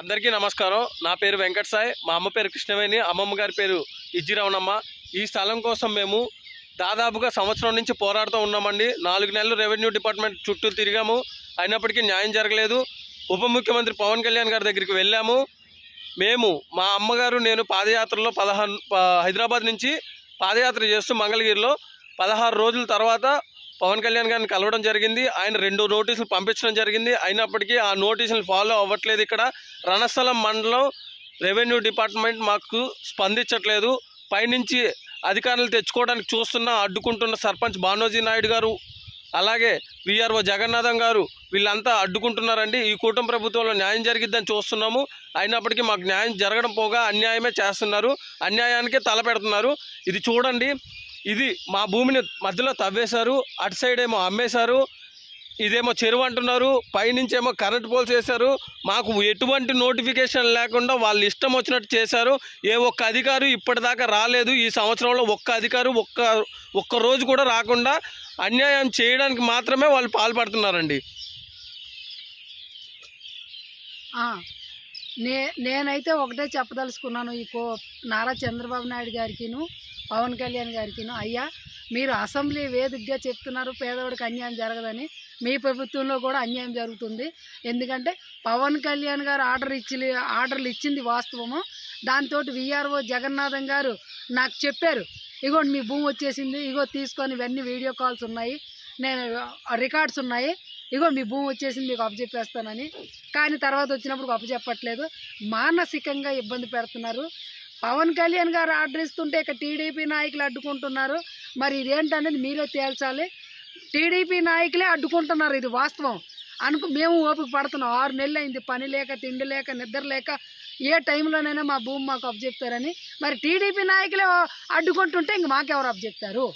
అందరికీ నమస్కారం. నా పేరు వెంకట సాయి. మా అమ్మ పేరు కృష్ణవేణి. అమ్మమ్మ గారి పేరు ఇజ్జిరవణమ్మ ఈ స్థలం కోసం మేము దాదాపుగా సంవత్సరం నుంచి పోరాడుతూ ఉన్నామండి. నాలుగు నెలలు రెవెన్యూ డిపార్ట్మెంట్ చుట్టూ తిరిగాము. అయినప్పటికీ న్యాయం జరగలేదు. ఉప ముఖ్యమంత్రి పవన్ కళ్యాణ్ గారి దగ్గరికి వెళ్ళాము. మేము మా అమ్మగారు నేను పాదయాత్రలో పదహారు హైదరాబాద్ నుంచి పాదయాత్ర చేస్తూ మంగళగిరిలో పదహారు రోజుల తర్వాత పవన్ కళ్యాణ్ గారిని కలవడం జరిగింది. ఆయన రెండు నోటీసులు పంపించడం జరిగింది. అయినప్పటికీ ఆ నోటీసులు ఫాలో అవ్వట్లేదు ఇక్కడ. రణస్థలం మండలం రెవెన్యూ డిపార్ట్మెంట్ మాకు స్పందించట్లేదు. పైనుంచి అధికారులు తెచ్చుకోవడానికి చూస్తున్న అడ్డుకుంటున్న సర్పంచ్ బానోజీ నాయుడు గారు అలాగే విఆర్ఓ జగన్నాథం గారు వీళ్ళంతా అడ్డుకుంటున్నారండి. ఈ కూటమి ప్రభుత్వంలో న్యాయం జరిగిద్దని చూస్తున్నాము. అయినప్పటికీ మాకు న్యాయం జరగడం పోగా అన్యాయమే చేస్తున్నారు. అన్యాయానికే తలపెడుతున్నారు ఇది చూడండి. ఇది మా భూమిని మధ్యలో తవ్వేశారు అటు సైడ్ ఏమో అమ్మేశారు ఇదేమో చెరువు అంటున్నారు పైనుంచి ఏమో కరెంట్ పోల్స్ వేశారు. మాకు ఎటువంటి నోటిఫికేషన్ లేకుండా వాళ్ళు ఇష్టం వచ్చినట్టు చేశారు. ఏ ఒక్క అధికారి ఇప్పటిదాకా రాలేదు. ఈ సంవత్సరంలో ఒక్క అధికారు ఒక్క ఒక్క రోజు కూడా రాకుండా అన్యాయం చేయడానికి మాత్రమే వాళ్ళు పాల్పడుతున్నారండి. నే నేనైతే ఒకటే చెప్పదలుచుకున్నాను. ఈ కో నారా చంద్రబాబు నాయుడు గారికిను పవన్ కళ్యాణ్ గారికి అయ్యా మీరు అసెంబ్లీ వేదికగా చెప్తున్నారు పేదవాడికి అన్యాయం జరగదని మీ ప్రభుత్వంలో కూడా అన్యాయం జరుగుతుంది. ఎందుకంటే పవన్ కళ్యాణ్ గారు ఆర్డర్ ఇచ్చి ఆర్డర్లు ఇచ్చింది వాస్తవము. దాంతో విఆర్ఓ జగన్నాథం గారు నాకు చెప్పారు ఇగోండి మీ భూమి వచ్చేసింది ఇగో తీసుకొని ఇవన్నీ వీడియో కాల్స్ ఉన్నాయి నేను రికార్డ్స్ ఉన్నాయి ఇగో మీ భూమి వచ్చేసింది మీకు అప్పచెప్పేస్తానని. కానీ తర్వాత వచ్చినప్పుడు అప్పచెప్పట్లేదు మానసికంగా ఇబ్బంది పెడుతున్నారు. పవన్ కళ్యాణ్ గారు ఆర్డర్ ఇస్తుంటే ఇక టీడీపీ నాయకులు అడ్డుకుంటున్నారు. మరి ఇదేంటనేది మీరే తేల్చాలి. టీడీపీ నాయకులే అడ్డుకుంటున్నారు ఇది వాస్తవం. అనుకు మేము ఓపిక పడుతున్నాం. ఆరు నెలలు అయింది. పని లేక తిండి లేక నిద్ర లేక ఏ టైంలోనైనా మా భూమి మాకు అప్పచెప్తారని. మరి టీడీపీ నాయకులే అడ్డుకుంటుంటే ఇంక మాకెవరు అప్పచెప్తారు?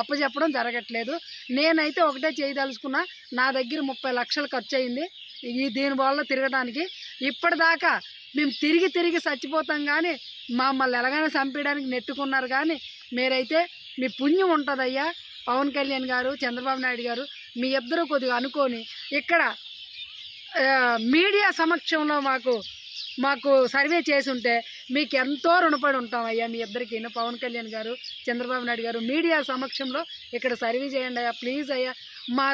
అప్పచెప్పడం జరగట్లేదు. నేనైతే ఒకటే చేయదలుచుకున్నా. నా దగ్గర ముప్పై లక్షలు ఖర్చు అయింది ఈ దీనివల్ల తిరగడానికి. ఇప్పటిదాకా మేము తిరిగి తిరిగి చచ్చిపోతాం కానీ మమ్మల్ని ఎలాగైనా చంపేయడానికి నెట్టుకున్నారు కానీ మీరైతే మీ పుణ్యం ఉంటుందయ్యా. పవన్ కళ్యాణ్ గారు చంద్రబాబు నాయుడు గారు మీ ఇద్దరు కొద్దిగా అనుకొని ఇక్కడ మీడియా సమక్షంలో మాకు మాకు సర్వే చేసి ఉంటే మీకు ఎంతో రుణపడి ఉంటాం అయ్యా మీ ఇద్దరికి. పవన్ కళ్యాణ్ గారు చంద్రబాబు నాయుడు గారు మీడియా సమక్షంలో ఇక్కడ సర్వే చేయండి అయ్యా. ప్లీజ్ అయ్యా మా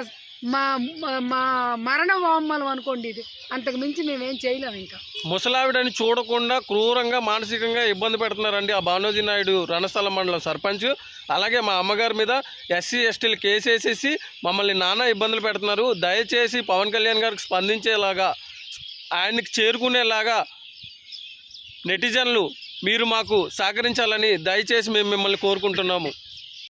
మా మా- మా మరణ వామ్మలం అనుకోండి ఇది. అంతకు మించి మేమేం చేయలేము ఇంకా. ముసలావిడని చూడకుండా క్రూరంగా మానసికంగా ఇబ్బంది పెడుతున్నారండి ఆ భానోజీ నాయుడు రణస్థలం మండలం సర్పంచ్. అలాగే మా అమ్మగారి మీద ఎస్సీ ఎస్టీలు కేసు వేసేసి మమ్మల్ని నానా ఇబ్బందులు పెడుతున్నారు. దయచేసి పవన్ కళ్యాణ్ గారికి స్పందించేలాగా ఆయనకి చేరుకునేలాగా నెటిజన్లు మీరు మాకు సహకరించాలని దయచేసి మేము మిమ్మల్ని కోరుకుంటున్నాము.